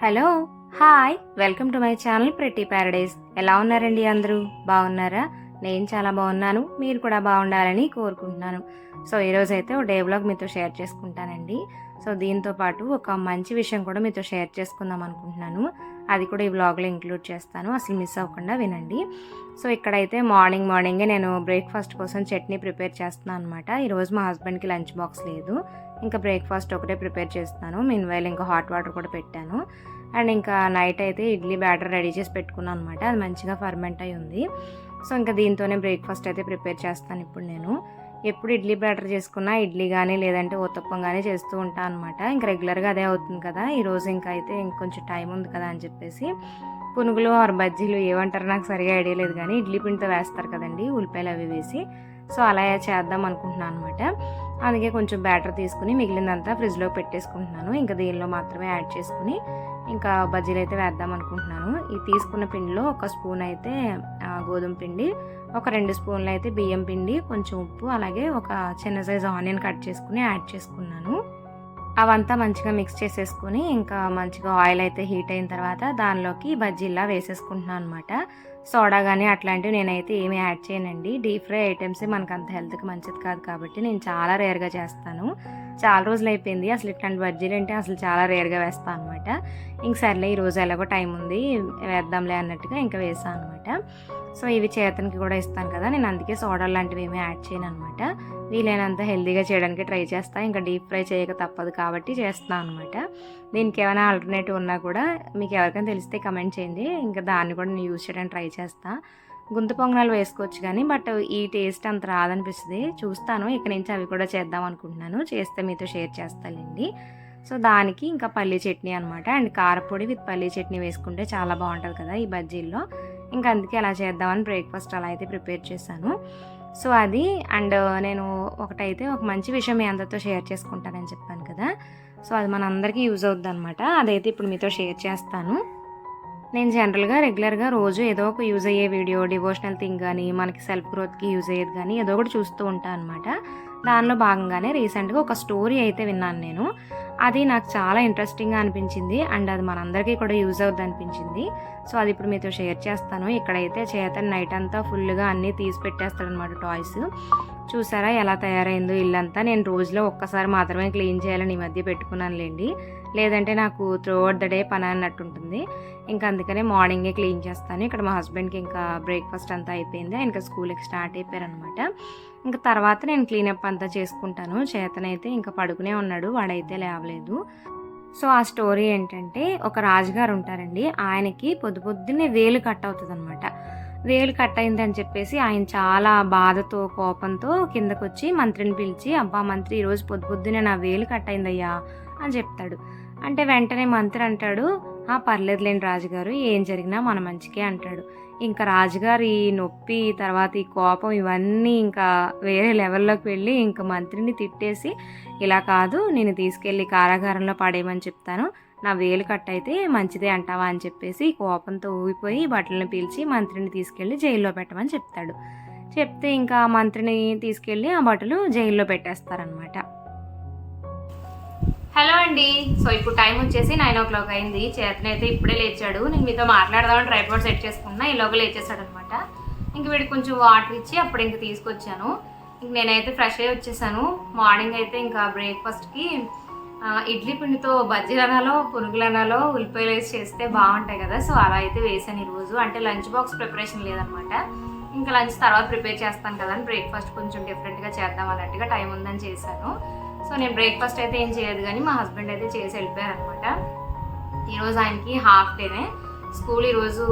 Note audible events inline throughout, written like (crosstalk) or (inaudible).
Hello hi welcome to my channel pretty paradise ఎలా ఉన్నారండి అందరూ? బాగున్నారా? నేను చాలా బాగున్నాను. మీరు కూడా బాగుండాలని కోరుకుంటున్నాను. సో ఈరోజు అయితే ఒక డే బ్లాగ్ మీతో షేర్ చేసుకుంటానండి. సో దీంతో పాటు ఒక మంచి విషయం కూడా మీతో షేర్ చేసుకుందాం అనుకుంటున్నాను. అది కూడా ఈ వ్లాగ్లో ఇంక్లూడ్ చేస్తాను. అసలు మిస్ అవ్వకుండా వినండి. సో ఇక్కడైతే మార్నింగ్ మార్నింగే నేను బ్రేక్ఫాస్ట్ కోసం చట్నీ ప్రిపేర్ చేస్తున్నాను అనమాట ఈరోజు మా హస్బెండ్కి లంచ్ బాక్స్ లేదు. ఇంకా బ్రేక్ఫాస్ట్ ఒకటే ప్రిపేర్ చేస్తున్నాను. మీన్వైల్ ఇంకా హాట్ వాటర్ కూడా పెట్టాను. అండ్ ఇంకా నైట్ అయితే ఇడ్లీ బ్యాటర్ రెడీ చేసి పెట్టుకున్నాను అనమాట అది మంచిగా ఫర్మెంట్ అయి ఉంది. సో ఇంకా దీంతోనే బ్రేక్ఫాస్ట్ అయితే ప్రిపేర్ చేస్తాను ఇప్పుడు నేను. ఎప్పుడు ఇడ్లీ బ్యాటర్ చేసుకున్నా ఇడ్లీ కానీ లేదంటే ఉత్తప్పం కానీ చేస్తూ ఉంటాను అనమాట ఇంక రెగ్యులర్గా అదే అవుతుంది కదా. ఈరోజు ఇంకా అయితే ఇంకొంచెం టైం ఉంది కదా అని చెప్పేసి పునుగులు ఆరు బజ్జీలు ఏమంటారు నాకు సరిగా ఐడియా లేదు కానీ ఇడ్లీ పిండితో వేస్తారు కదండి. ఉల్లిపాయలు అవి వేసి. సో అలా చేద్దాం అనుకుంటున్నాను అనమాట అందుకే కొంచెం బ్యాటర్ తీసుకుని మిగిలిందంతా ఫ్రిడ్జ్లో పెట్టేసుకుంటున్నాను. ఇంకా దీనిలో మాత్రమే యాడ్ చేసుకుని ఇంకా బజ్జీలు అయితే వేద్దాం అనుకుంటున్నాను. ఈ తీసుకున్న పిండిలో ఒక స్పూన్ అయితే గోధుమ పిండి ఒక రెండు స్పూన్లు అయితే బియ్యం పిండి కొంచెం ఉప్పు అలాగే ఒక చిన్న సైజు ఆనియన్ కట్ చేసుకుని యాడ్ చేసుకున్నాను. అవంతా మంచిగా మిక్స్ చేసేసుకుని ఇంకా మంచిగా ఆయిల్ అయితే హీట్ అయిన తర్వాత దానిలోకి బజ్జీలా వేసేసుకుంటున్నాను అనమాట సోడా కానీ అట్లాంటివి నేనైతే ఏమీ యాడ్ చేయనండి. డీప్ ఫ్రై ఐటమ్స్ మనకు అంత హెల్త్కి మంచిది కాదు కాబట్టి నేను చాలా రేర్గా చేస్తాను. చాలా రోజులు అయిపోయింది. అసలు ఇట్లాంటి బజ్జీలు అంటే అసలు చాలా రేర్గా వేస్తాను అనమాట ఇంక సర్లే ఈరోజు ఎలాగో టైం ఉంది. వేద్దాంలే అన్నట్టుగా ఇంకా వేసాను అనమాట సో ఇవి చేతనికి కూడా ఇస్తాను కదా. నేను అందుకే సోడా లాంటివి ఏమీ యాడ్ చేయను అనమాట వీలైనంత హెల్తీగా చేయడానికి ట్రై చేస్తాను ఇంకా డీప్ ఫ్రై చేయక తప్పదు కాబట్టి చేస్తాను అనమాట దీనికి ఏమైనా ఆల్టర్నేటివ్ ఉన్నా కూడా మీకు ఎవరికైనా తెలిస్తే కమెంట్ చేయండి ఇంకా దాన్ని కూడా నేను యూజ్ చేయడానికి ట్రై చేస్తాను గుంత పొంగనాలు వేసుకోవచ్చు కానీ బట్ ఈ టేస్ట్ అంత రాదనిపిస్తుంది. చూస్తాను ఇక నుంచి అవి కూడా చేద్దాం అనుకుంటున్నాను. చేస్తే మీతో షేర్ చేస్తానండి సో దానికి ఇంకా పల్లీ చట్నీ అనమాట అండ్ కారపొడి విత్ పల్లీ చట్నీ వేసుకుంటే చాలా బాగుంటుంది కదా ఈ బజ్జీల్లో. ఇంకా అందుకే అలా చేద్దామని బ్రేక్ఫాస్ట్ అలా అయితే ప్రిపేర్ చేశాను. సో అది అండ్ నేను ఒకటైతే ఒక మంచి విషయం మీ అందరితో షేర్ చేసుకుంటానని చెప్పాను కదా. సో అది మనందరికీ యూజ్ అవుద్ది అనమాట అదైతే ఇప్పుడు మీతో షేర్ చేస్తాను. నేను జనరల్గా రెగ్యులర్గా రోజు ఏదో ఒక యూజ్ అయ్యే వీడియో డివోషనల్ థింగ్ కానీ మనకి సెల్ఫ్ గ్రోత్కి యూజ్ అయ్యేది కానీ ఏదో ఒకటి చూస్తూ ఉంటాను అనమాట దానిలో భాగంగానే రీసెంట్గా ఒక స్టోరీ అయితే విన్నాను నేను. అది నాకు చాలా ఇంట్రెస్టింగ్గా అనిపించింది. అండ్ అది మనందరికీ కూడా యూజ్ అవుద్ది అనిపించింది. సో అది ఇప్పుడు మీతో షేర్ చేస్తాను. ఇక్కడైతే చేతన్ నైట్ అంతా ఫుల్గా అన్నీ తీసి పెట్టేస్తాడనమాట టాయ్స్ చూసారా ఎలా తయారైందో ఇల్లంతా. నేను రోజులో ఒక్కసారి మాత్రమే క్లీన్ చేయాలని ఈ మధ్య పెట్టుకున్నానులేండి. లేదంటే నాకు త్రూ అవుట్ ద డే పని అన్నట్టు ఉంటుంది. ఇంకా అందుకనే మార్నింగే క్లీన్ చేస్తాను. ఇక్కడ మా హస్బెండ్కి ఇంకా బ్రేక్ఫాస్ట్ అంతా అయిపోయింది. ఇంకా స్కూల్కి స్టార్ట్ అయిపోయారనమాట ఇంకా తర్వాత నేను క్లీనప్ అంతా చేసుకుంటాను. చేతనైతే ఇంకా పడుకునే ఉన్నాడు. వాడైతే లేవలేదు. సో ఆ స్టోరీ ఏంటంటే ఒక రాజుగారు ఉంటారండి. ఆయనకి పొద్దు పొద్దున్నే వేలు కట్ అవుతుంది అనమాట వేలు కట్ అయిందని చెప్పేసి ఆయన చాలా బాధతో కోపంతో కిందకొచ్చి మంత్రిని పిలిచి అబ్బా మంత్రి ఈరోజు పొద్దు పొద్దునే నా వేలు కట్ అయిందయ్యా అని చెప్తాడు. అంటే వెంటనే మంత్రి అంటాడు "ఆ, పర్లేదులేండి రాజుగారు ఏం జరిగినా మన మంచికే అంటాడు. ఇంకా రాజుగారు ఈ నొప్పి తర్వాత ఈ కోపం ఇవన్నీ ఇంకా వేరే లెవెల్లోకి వెళ్ళి ఇంకా మంత్రిని తిట్టేసి ఇలా కాదు నేను తీసుకెళ్ళి కారాగారంలో పడేయమని చెప్తాను. నా వేలు కట్ అయితే మంచిదే అంటావా అని చెప్పేసి కోపంతో ఊగిపోయి బట్టలను పీల్చి మంత్రిని తీసుకెళ్ళి జైల్లో పెట్టమని చెప్తాడు. చెప్తే ఇంకా మంత్రిని తీసుకెళ్ళి ఆ బట్టలు జైల్లో పెట్టేస్తారనమాట హలో అండి. సో ఇప్పుడు టైం వచ్చేసి నైన్ ఓ క్లాక్ అయింది. చేతనైతే అయితే ఇప్పుడే లేచాడు. నేను మీతో మాట్లాడదామని ట్రైపాడ్ సెట్ చేసుకున్నా. ఈలోగా లేచేసాడు అనమాట ఇంక వీడికి కొంచెం వాటర్ ఇచ్చి అప్పుడు ఇంక తీసుకొచ్చాను. ఇంక నేనైతే ఫ్రెష్ అయ్యి వచ్చేసాను. మార్నింగ్ అయితే ఇంకా బ్రేక్ఫాస్ట్కి ఇడ్లీ పిండితో బజ్జీలు అనాలో పునుగులు అనాలో ఉల్లిపాయలు వేసి చేస్తే బాగుంటాయి కదా. సో అలా అయితే వేసాను ఈరోజు. అంటే లంచ్ బాక్స్ ప్రిపరేషన్ లేదనమాట. ఇంకా లంచ్ తర్వాత ప్రిపేర్ చేస్తాను కదా అని బ్రేక్ఫాస్ట్ కొంచెం డిఫరెంట్గా చేద్దాం అన్నట్టుగా టైం ఉందని చేశాను. సో నేను బ్రేక్ఫాస్ట్ అయితే ఏం చేయదు కానీ మా హస్బెండ్ అయితే చేసి వెళ్ళిపోయారనమాట. ఈరోజు ఆయనకి హాఫ్ డేనే. స్కూల్ ఈరోజు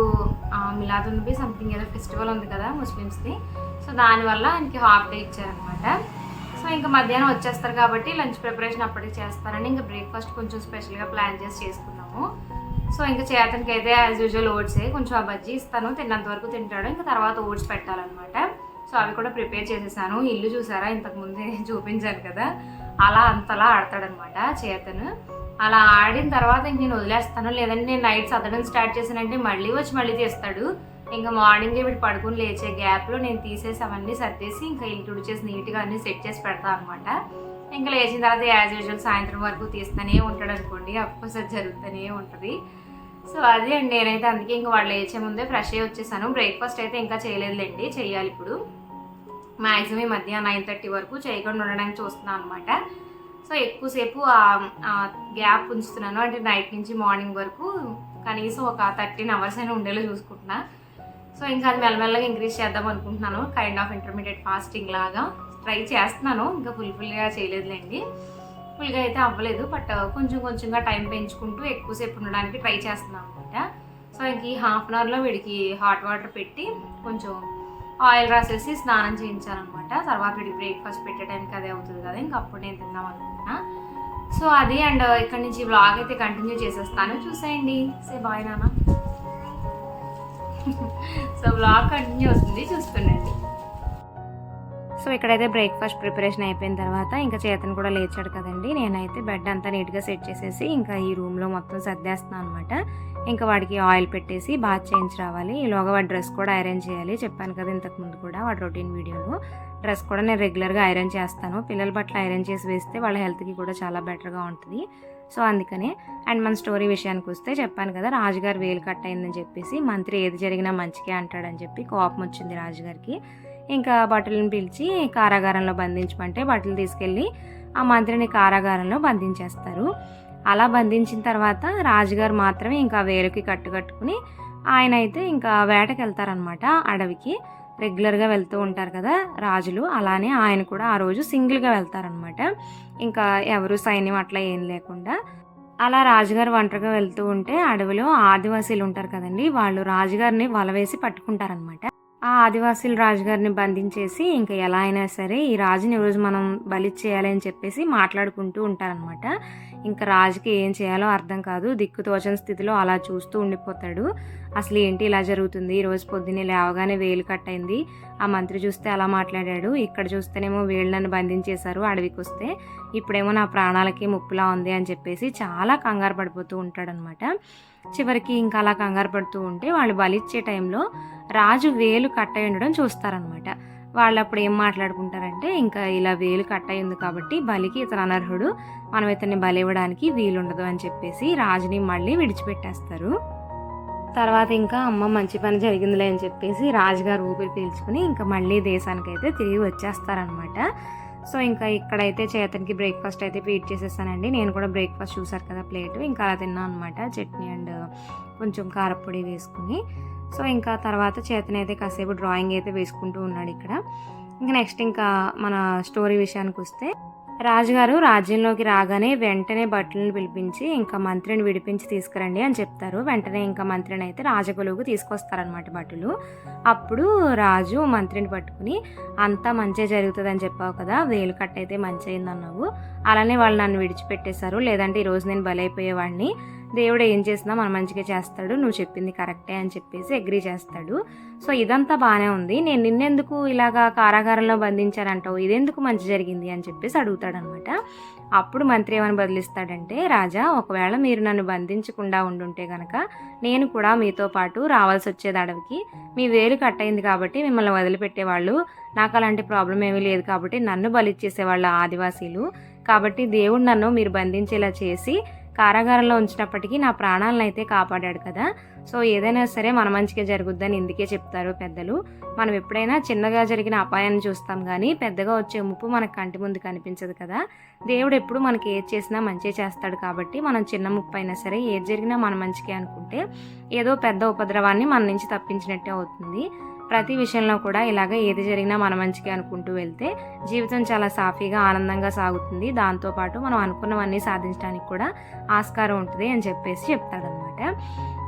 మిలాదున్నబి సంథింగ్ ఏదో ఫెస్టివల్ ఉంది కదా ముస్లిమ్స్ది. సో దానివల్ల ఆయనకి హాఫ్ డే ఇచ్చారనమాట. సో ఇంకా మధ్యాహ్నం వచ్చేస్తారు కాబట్టి లంచ్ ప్రిపరేషన్ అప్పటికి చేస్తారని ఇంకా బ్రేక్ఫాస్ట్ కొంచెం స్పెషల్గా ప్లాన్ చేసి చేసుకున్నాము. సో ఇంకా చేతనికి అయితే యాజ్ యూజువల్ ఓట్సే కొంచెం ఆ బజ్జీ ఇస్తాను తిన్నంత వరకు తింటాడు. ఇంకా తర్వాత ఓట్స్ పెట్టాలన్నమాట. సో అవి కూడా ప్రిపేర్ చేసేసాను. ఇల్లు చూసారా? ఇంతకు ముందే (laughs) చూపించాను కదా. అలా అంతలా ఆడతాడనమాట చేతను. అలా ఆడిన తర్వాత ఇంక నేను వదిలేస్తాను. లేదంటే నేను నైట్ సదడం స్టార్ట్ చేశానంటే మళ్ళీ వచ్చి మళ్ళీ తీస్తాడు. ఇంకా మార్నింగ్ వీడు పడుకుని లేచే గ్యాప్లో నేను తీసేసి అవన్నీ సర్దేసి ఇంకా ఇంక్లూడ్ చేసి నీట్గా అన్నీ సెట్ చేసి పెడతాను అనమాట ఇంకా లేచిన తర్వాత యాజ్ యూజువల్ సాయంత్రం వరకు తీస్తూనే ఉంటాడు అనుకోండి. అఫ్కోర్స్ అది జరుగుతూనే ఉంటుంది. సో అదే అండి నేనైతే అందుకే ఇంకా వాళ్ళు లేచే ముందే ఫ్రెష్ అయ్యి వచ్చేసాను. బ్రేక్ఫాస్ట్ అయితే ఇంకా చేయలేదులేండి. చేయాలి ఇప్పుడు. మ్యాక్సిమం ఈ మధ్య నైన్ థర్టీ వరకు చేయకుండా ఉండడానికి చూస్తున్నాను అనమాట సో ఎక్కువసేపు ఆ గ్యాప్ ఉంచుతున్నాను. అంటే నైట్ నుంచి మార్నింగ్ వరకు కనీసం ఒక థర్టీన్ అవర్స్ అయినా ఉండేలా చూసుకుంటున్నాను సో ఇంకా అది మెల్లమెల్లగా ఇంక్రీజ్ చేద్దాం అనుకుంటున్నాను. కైండ్ ఆఫ్ ఇంటర్మీడియట్ ఫాస్టింగ్ లాగా ట్రై చేస్తున్నాను. ఇంకా ఫుల్ ఫుల్గా చేయలేదులేండి. ఫుల్గా అయితే అవ్వలేదు. బట్ uh, కొంచెం కొంచెంగా టైం పెంచుకుంటూ ఎక్కువసేపు ఉండడానికి ట్రై చేస్తున్నాను అనమాట సో ఇంక ఈ హాఫ్ అన్ అవర్లో వీడికి హాట్ వాటర్ పెట్టి కొంచెం ఆయిల్ రాసేసి స్నానం చేయించాలన్నమాట తర్వాత వీడికి బ్రేక్ఫాస్ట్ పెట్టే టైంకి అదే అవుతుంది కదా. ఇంకా అప్పుడు నేను తిందాం అనుకుంటున్నా. సో అది అండ్ uh, ఇక్కడ నుంచి బ్లాగ్ అయితే కంటిన్యూ చేసేస్తాను. చూసేయండి. సే బాయ్ నానా సో బ్లాగ్ కంటిన్యూ అవుతుంది చూస్తుండండి సో ఇక్కడైతే బ్రేక్ఫాస్ట్ ప్రిపరేషన్ అయిపోయిన తర్వాత ఇంకా చేతను కూడా లేచాడు కదండి. నేనైతే బెడ్ అంతా నీట్గా సెట్ చేసేసి ఇంకా ఈ రూమ్లో మొత్తం సర్దేస్తున్నాను అనమాట ఇంకా వాడికి ఆయిల్ పెట్టేసి బాగా చేయించి రావాలి. ఈలోగా వాడి డ్రెస్ కూడా ఐరన్ చేయాలి. చెప్పాను కదా ఇంతకు ముందు కూడా వాడి రొటీన్ వీడియోలో డ్రెస్ కూడా నేను రెగ్యులర్గా ఐరన్ చేస్తాను. పిల్లల బట్టలు ఐరన్ చేసి వేస్తే వాళ్ళ హెల్త్కి కూడా చాలా బెటర్గా ఉంటుంది. సో అందుకనే అండ్ మన స్టోరీ విషయానికి వస్తే చెప్పాను కదా రాజుగారు వేలు కట్ అయిందని చెప్పేసి మంత్రి ఏది జరిగినా మంచిగా అంటాడని చెప్పి కోపం వచ్చింది రాజుగారికి. ఇంకా బట్టలను పిలిచి కారాగారంలో బంధించమంటే బట్టలు తీసుకెళ్ళి ఆ మంత్రిని కారాగారంలో బంధించేస్తారు. అలా బంధించిన తర్వాత రాజుగారు మాత్రమే ఇంకా వేలుకి కట్టుకట్టుకుని ఆయన అయితే ఇంకా వేటకి వెళ్తారనమాట అడవికి. రెగ్యులర్గా వెళ్తూ ఉంటారు కదా రాజులు అలానే ఆయన కూడా ఆ రోజు సింగిల్గా వెళ్తారనమాట ఇంకా ఎవరు సైన్యం అట్లా ఏం లేకుండా. అలా రాజుగారు ఒంటరిగా వెళ్తూ ఉంటే అడవిలో ఆదివాసీలు ఉంటారు కదండి వాళ్ళు రాజుగారిని వలవేసి పట్టుకుంటారనమాట ఆ ఆదివాసీలు రాజుగారిని బంధించేసి ఇంకా ఎలా అయినా సరే ఈ రాజుని ఈరోజు మనం బలి చేయాలి అని చెప్పేసి మాట్లాడుకుంటూ ఉంటారనమాట ఇంకా రాజుకి ఏం చేయాలో అర్థం కాదు. దిక్కు తోచని స్థితిలో అలా చూస్తూ ఉండిపోతాడు. అసలు ఏంటి ఇలా జరుగుతుంది? ఈరోజు పొద్దున్నే లేవగానే వేలు కట్ అయింది. ఆ మంత్రి చూస్తే అలా మాట్లాడాడు. ఇక్కడ చూస్తేనేమో వేళ్ళు నన్ను బంధించేశారు అడవికి వస్తే ఇప్పుడేమో నా ప్రాణాలకి ముప్పులా ఉంది అని చెప్పేసి చాలా కంగారు పడిపోతూ ఉంటాడనమాట చివరికి ఇంకా అలా కంగారు పడుతూ ఉంటే వాళ్ళు బలిచ్చే టైంలో రాజు వేలు కట్ అయి ఉండడం చూస్తారనమాట వాళ్ళు అప్పుడు ఏం మాట్లాడుకుంటారంటే ఇంకా ఇలా వేలు కట్ అయింది కాబట్టి బలికి ఇతను అనర్హుడు. మనం ఇతన్ని బలివ్వడానికి వీలుండదు అని చెప్పేసి రాజుని మళ్ళీ విడిచిపెట్టేస్తారు. తర్వాత ఇంకా అమ్మ మంచి పని జరిగిందిలే అని చెప్పేసి రాజుగారు ఊపిరి పీల్చుకుని ఇంకా మళ్ళీ దేశానికైతే తిరిగి వచ్చేస్తారనమాట సో ఇంకా ఇక్కడైతే చేతనికి బ్రేక్ఫాస్ట్ అయితే ఫీడ్ చేసేసానండి. నేను కూడా బ్రేక్ఫాస్ట్ చూసారు కదా ప్లేట్ ఇంకా అలా తిన్నాను అనమాట చట్నీ అండ్ కొంచెం కారపొడి వేసుకుని. సో ఇంకా తర్వాత చేతనైతే కాసేపు డ్రాయింగ్ అయితే వేసుకుంటూ ఉన్నాడు ఇక్కడ. ఇంకా నెక్స్ట్ ఇంకా మన స్టోరీ విషయానికి వస్తే రాజుగారు రాజ్యంలోకి రాగానే వెంటనే భటులను పిలిపించి ఇంకా మంత్రిని విడిపించి తీసుకురండి అని చెప్తారు. వెంటనే ఇంకా మంత్రిని అయితే రాజగులుకు తీసుకొస్తారనమాట భటులు. అప్పుడు రాజు మంత్రిని పట్టుకుని అంతా మంచిగా జరుగుతుంది అని చెప్పావు కదా వేలు కట్ అయితే మంచి అయింది అన్నావు. అలానే వాళ్ళు నన్ను విడిచిపెట్టేశారు. లేదంటే ఈరోజు నేను బలైపోయేవాడిని. దేవుడు ఏం చేసినా మన మంచిగా చేస్తాడు నువ్వు చెప్పింది కరెక్టే అని చెప్పేసి అగ్రి చేస్తాడు. సో ఇదంతా బాగానే ఉంది. నేను నిన్నెందుకు ఇలాగా కారాగారంలో బంధించారంటావు ఇదెందుకు మంచి జరిగింది అని చెప్పేసి అడుగుతాడనమాట. అప్పుడు మంత్రి ఏమని బదిలిస్తాడంటే రాజా ఒకవేళ మీరు నన్ను బంధించకుండా ఉండుంటే గనక నేను కూడా మీతో పాటు రావాల్సి వచ్చేది అడవికి. మీ వేలు కట్ అయింది కాబట్టి మిమ్మల్ని వదిలిపెట్టేవాళ్ళు. నాకు అలాంటి ప్రాబ్లం ఏమీ లేదు కాబట్టి నన్ను బలిచ్చేసేవాళ్ళు ఆదివాసీలు. కాబట్టి దేవుడు నన్ను మీరు బంధించేలా చేసి కారాగారంలో ఉంచినప్పటికీ నా ప్రాణాలను అయితే కాపాడాడు కదా. సో ఏదైనా సరే మన మంచిగా జరుగుద్దని ఇందుకే చెప్తారు పెద్దలు. మనం ఎప్పుడైనా చిన్నగా జరిగిన అపాయాన్ని చూస్తాం కానీ పెద్దగా వచ్చే ముప్పు మనకు కంటి ముందు కనిపించదు కదా. దేవుడు ఎప్పుడు మనకి ఏది చేసినా మంచి చేస్తాడు కాబట్టి మనం చిన్న ముప్పు అయినా సరే ఏది జరిగినా మన మంచికే అనుకుంటే ఏదో పెద్ద ఉపద్రవాన్ని మన నుంచి తప్పించినట్టే అవుతుంది. ప్రతి విషయంలో కూడా ఇలాగ ఏది జరిగినా మన మంచికి అనుకుంటూ వెళ్తే జీవితం చాలా సాఫీగా ఆనందంగా సాగుతుంది. దాంతోపాటు మనం అనుకున్నవన్నీ సాధించడానికి కూడా ఆస్కారం ఉంటుంది అని చెప్పేసి చెప్తాడనమాట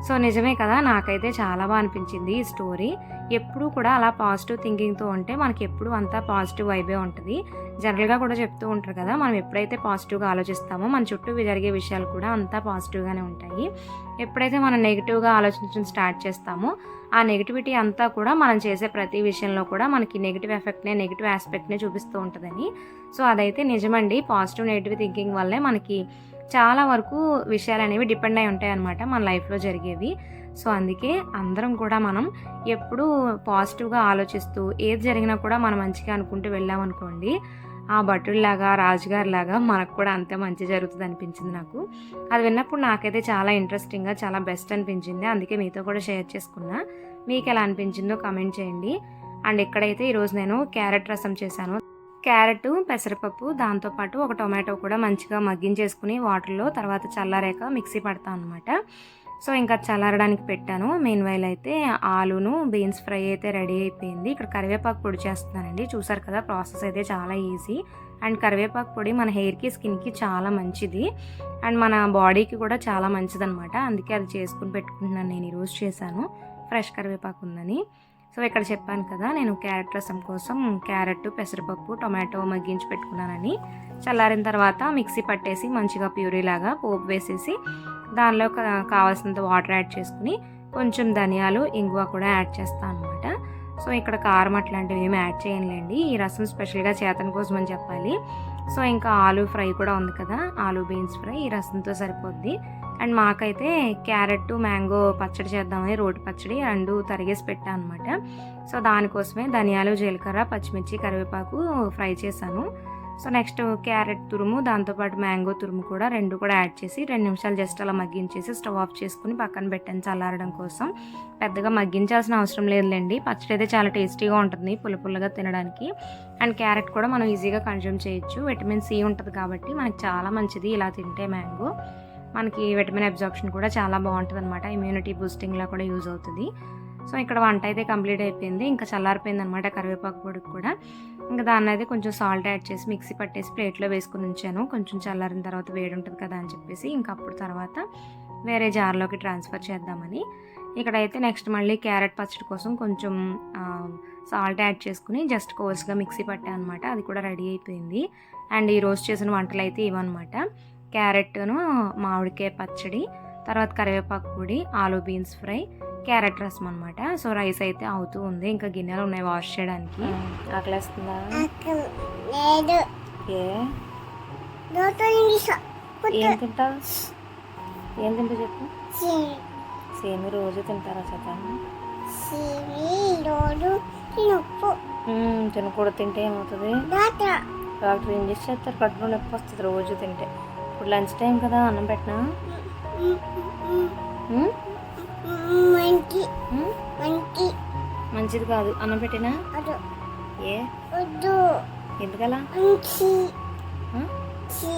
సో నిజమే కదా నాకైతే చాలా బాగా అనిపించింది ఈ స్టోరీ. ఎప్పుడూ కూడా అలా పాజిటివ్ థింకింగ్తో ఉంటే మనకి ఎప్పుడు అంతా పాజిటివ్ వైబే ఉంటుంది. జనరల్గా కూడా చెప్తూ ఉంటారు కదా మనం ఎప్పుడైతే పాజిటివ్గా ఆలోచిస్తామో మన చుట్టూ జరిగే విషయాలు కూడా అంతా పాజిటివ్గానే ఉంటాయి. ఎప్పుడైతే మనం నెగిటివ్గా ఆలోచించడం స్టార్ట్ చేస్తామో ఆ నెగిటివిటీ అంతా కూడా మనం చేసే ప్రతి విషయంలో కూడా మనకి నెగిటివ్ ఎఫెక్ట్నే నెగిటివ్ ఆస్పెక్ట్నే చూపిస్తూ ఉంటుందని. సో అదైతే నిజమండి. పాజిటివ్ నెగిటివ్ థింకింగ్ వల్లే మనకి చాలా వరకు విషయాలు అనేవి డిపెండ్ అయి ఉంటాయి అనమాట మన లైఫ్లో జరిగేవి. సో అందుకే అందరం కూడా మనం ఎప్పుడూ పాజిటివ్గా ఆలోచిస్తూ ఏది జరిగినా కూడా మనం మంచిగా అనుకుంటూ వెళ్ళామనుకోండి ఆ భటుల్లాగా రాజుగారిలాగా మనకు కూడా అంతే మంచి జరుగుతుంది అనిపించింది నాకు. అది విన్నప్పుడు నాకైతే చాలా ఇంట్రెస్టింగ్గా చాలా బెస్ట్ అనిపించింది. అందుకే మీతో కూడా షేర్ చేసుకున్నా. మీకు ఎలా అనిపించిందో కమెంట్ చేయండి. అండ్ ఎక్కడైతే ఈరోజు నేను క్యారెట్ రసం చేశాను క్యారెట్ పెసరపప్పు దాంతోపాటు ఒక టొమాటో కూడా మంచిగా మగ్గించేసుకుని వాటర్లో తర్వాత చల్లారాక మిక్సీ పడతాను అనమాట సో ఇంకా చల్లారడానికి పెట్టాను. మెయిన్ వైల్ అయితే ఆలును బీన్స్ ఫ్రై అయితే రెడీ అయిపోయింది. ఇక్కడ కరివేపాకు పొడి చేస్తున్నానండి. చూసారు కదా ప్రాసెస్ అయితే చాలా ఈజీ. అండ్ కరివేపాకు పొడి మన హెయిర్కి స్కిన్కి చాలా మంచిది. అండ్ మన బాడీకి కూడా చాలా మంచిదన్నమాట. అందుకే అది చేసుకుని పెట్టుకుంటున్నాను నేను ఈరోజు చేశాను. ఫ్రెష్ కరివేపాకు ఉందని. సో ఇక్కడ చెప్పాను కదా నేను క్యారెట్ రసం కోసం క్యారెట్ పెసరపప్పు టొమాటో మగ్గించి పెట్టుకున్నానని. చల్లారిన తర్వాత మిక్సీ పట్టేసి మంచిగా ప్యూరీ లాగా పోపు వేసేసి దానిలో కావాల్సినంత వాటర్ యాడ్ చేసుకుని కొంచెం ధనియాలు ఇంగువ కూడా యాడ్ చేస్తాను అనమాట సో ఇక్కడ కారం అట్లాంటివి ఏమి యాడ్ చేయనులేండి. ఈ రసం స్పెషల్గా చేతన కోసం అని చెప్పాలి. సో ఇంకా ఆలు ఫ్రై కూడా ఉంది కదా ఆలూ బీన్స్ ఫ్రై ఈ రసంతో సరిపోద్ది. అండ్ మాకైతే క్యారెట్ మ్యాంగో పచ్చడి చేద్దామని రోటి పచ్చడి రెండు తరిగేసి పెట్టాను అనమాట సో దానికోసమే ధనియాలు జీలకర్ర పచ్చిమిర్చి కరివేపాకు ఫ్రై చేశాను. సో నెక్స్ట్ క్యారెట్ తురుము దాంతోపాటు మ్యాంగో తురుము కూడా రెండు కూడా యాడ్ చేసి రెండు నిమిషాలు జస్ట్ అలా మగ్గించేసి స్టవ్ ఆఫ్ చేసుకుని పక్కన పెట్టాను చల్లారడం కోసం. పెద్దగా మగ్గించాల్సిన అవసరం లేదులేండి. పచ్చడి అయితే చాలా టేస్టీగా ఉంటుంది పుల్ల పుల్లగా తినడానికి. అండ్ క్యారెట్ కూడా మనం ఈజీగా కన్జ్యూమ్ చేయొచ్చు. విటమిన్ సి ఉంటుంది కాబట్టి మనకి చాలా మంచిది ఇలా తింటే మ్యాంగో. మనకి విటమిన్ అబ్జార్ప్షన్ కూడా చాలా బాగుంటుంది అనమాట ఇమ్యూనిటీ బూస్టింగ్లో కూడా యూజ్ అవుతుంది. సో ఇక్కడ వంట అయితే కంప్లీట్ అయిపోయింది. ఇంకా చల్లారిపోయింది అనమాట కరివేపాకు పొడికి కూడా. ఇంకా దాన్ని అయితే కొంచెం సాల్ట్ యాడ్ చేసి మిక్సీ పట్టేసి ప్లేట్లో వేసుకుని ఉంచాను. కొంచెం చల్లారిన తర్వాత వేడి ఉంటుంది కదా అని చెప్పేసి ఇంకా అప్పుడు తర్వాత వేరే జార్లోకి ట్రాన్స్ఫర్ చేద్దామని. ఇక్కడైతే నెక్స్ట్ మళ్ళీ క్యారెట్ పచ్చడి కోసం కొంచెం సాల్ట్ యాడ్ చేసుకుని జస్ట్ కోర్స్గా మిక్సీ పట్టాను అనమాట అది కూడా రెడీ అయిపోయింది. అండ్ ఈరోజు చేసిన వంటలు అయితే ఇవన్నమాట. క్యారెట్ను మామిడికాయ పచ్చడి తర్వాత కరివేపాకు పొడి ఆలు బీన్స్ ఫ్రై క్యారెట్ రసం అనమాట సో రైస్ అయితే అవుతూ ఉంది. ఇంకా గిన్నెలు ఉన్నాయి వాష్ చేయడానికి. ఆకలేస్తుందా? ఏ? ఏం తింటా ఏం తింటా చెప్పు. సేమి. రోజు తింటారా తినకూడదు తింటే ఏమవుతుంది? డాక్టర్ ఏం చేసి చేస్తారు? కడుపులో నొప్పి వస్తుంది రోజు తింటే. ఇప్పుడు లంచ్ టైం కదా అన్నం పెట్టినా? మంచిది కాదు. అన్నం పెట్టినా? ఏ? ఎందుకలా? మంచి ఆ? చీ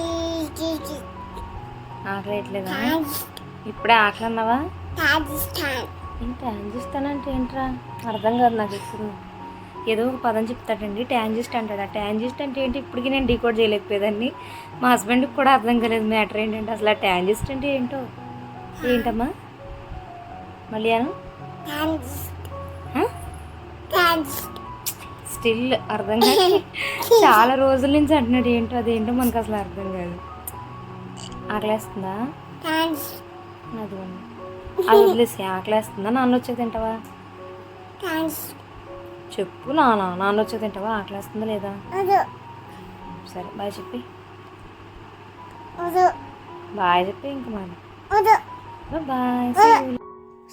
ఆకలి వేయట్లేదా ఇప్పుడే ఆకలి అన్నావా? రాజస్థాన్ ట్యాంజిస్తానంటే ఏంట్రా? అర్థం కాదు నాకు ఇప్పుడు. ఏదో ఒక పదం చెప్తాడండి ట్యాంజిస్ట్ అంటాడు. ఆ ట్యాంజిస్ట్ అంటే ఏంటి? ఇప్పటికీ నేను డీకోడ్ చేయలేకపోయేదాన్ని. మా హస్బెండ్కి కూడా అర్థం కాలేదు మ్యాటర్ ఏంటంటే అసలు ఆ ట్యాంజిస్ట్ అంటే ఏంటో? ఏంటమ్మా? మళ్ళీ అను స్టిల్ అర్థం కాదు (laughs) చాలా రోజుల నుంచి అంటున్నాడు ఏంటో అదేంటో మనకు అసలు అర్థం కాదు. ఆకలేస్తుందా? అది. అది వదిలేసి ఆకలేస్తుందా? నాన్న వచ్చే తింటావా? చెప్పు నాన్న నాన్న వచ్చే తింటావా? ఆకలేస్తుందా లేదా? సరే బాయ్ చెప్పి. బాయ్ చెప్పి ఇంక మరి. బాయ్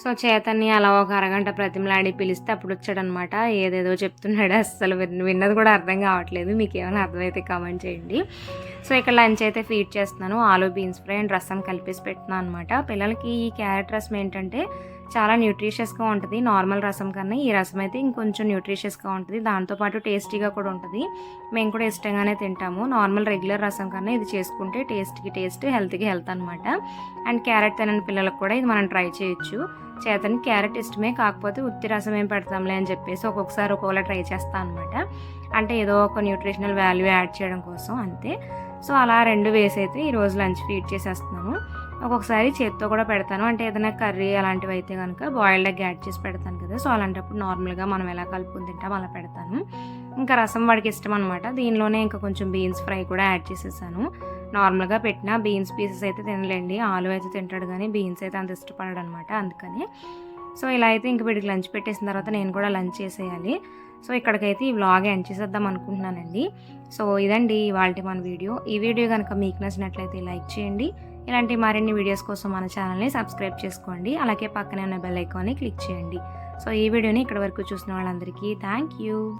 సో చేతన్ని అలా ఒక అరగంట ప్రతిమలాడి పిలిస్తే అప్పుడు వచ్చాడనమాట. ఏదేదో చెప్తున్నాడు అస్సలు విన్- విన్నది కూడా అర్థం కావట్లేదు. మీకు ఏమైనా అర్థమైతే కామెంట్ చేయండి. సో ఇక్కడ లంచ్ అయితే ఫీడ్ చేస్తున్నాను. ఆలు బీన్స్ ఫ్రై అండ్ రసం కలిపేసి పెట్టినాను అనమాట. పిల్లలకి ఈ క్యారెట్ రసం ఏంటంటే చాలా న్యూట్రిషియస్గా ఉంటుంది. నార్మల్ రసం కన్నా ఈ రసం అయితే ఇంకొంచెం న్యూట్రిషియస్గా ఉంటుంది. దాంతోపాటు టేస్టీగా కూడా ఉంటుంది. మేము కూడా ఇష్టంగానే తింటాము. నార్మల్ రెగ్యులర్ రసం కన్నా ఇది చేసుకుంటే టేస్ట్కి టేస్ట్ హెల్త్కి హెల్త్ అనమాట అండ్ క్యారెట్ తినని పిల్లలకు కూడా ఇది మనం ట్రై చేయొచ్చు. చేతని క్యారెట్ ఇష్టమే కాకపోతే ఉత్తి రసం ఏం పెడతాంలే అని చెప్పేసి ఒక్కొక్కసారి ఒక్కొక్కలా ట్రై చేస్తాను అనమాట అంటే ఏదో ఒక న్యూట్రిషనల్ వాల్యూ యాడ్ చేయడం కోసం అంతే. సో అలా రెండు వేస్ అయితే ఈరోజు లంచ్ ఫీడ్ చేసేస్తున్నాము. ఒక్కొక్కసారి చేత్తో కూడా పెడతాను. అంటే ఏదైనా కర్రీ అలాంటివి అయితే కనుక బాయిల్డ్ ఎగ్ యాడ్ చేసి పెడతాను కదా. సో అలాంటప్పుడు నార్మల్గా మనం ఎలా కలుపుకుని తింటాం అలా పెడతాను. ఇంకా రసం వాడికి ఇష్టం అనమాట దీనిలోనే ఇంకా కొంచెం బీన్స్ ఫ్రై కూడా యాడ్ చేసేసాను. నార్మల్గా పెట్టిన బీన్స్ పీసెస్ అయితే తినలేండి. ఆలు అయితే తింటాడు కానీ బీన్స్ అయితే అంత ఇష్టపడాడు అనమాట అందుకని. సో ఇలా అయితే ఇంక వీడికి లంచ్ పెట్టేసిన తర్వాత నేను కూడా లంచ్ చేసేయాలి. సో ఇక్కడికైతే ఈ వ్లాగ్ ఎండ్ చేసేద్దాం అనుకుంటున్నానండి. సో ఇదండి ఇవాళ మన వీడియో. ఈ వీడియో కనుక మీకు నచ్చినట్లయితే లైక్ చేయండి. ఇలాంటి మరిన్ని వీడియోస్ కోసం మన ఛానల్ని సబ్స్క్రైబ్ చేసుకోండి. అలాగే పక్కనే ఉన్న బెల్ ఐకాన్ని క్లిక్ చేయండి. సో ఈ వీడియోని ఇక్కడ వరకు చూసిన వాళ్ళందరికీ థ్యాంక్ యూ.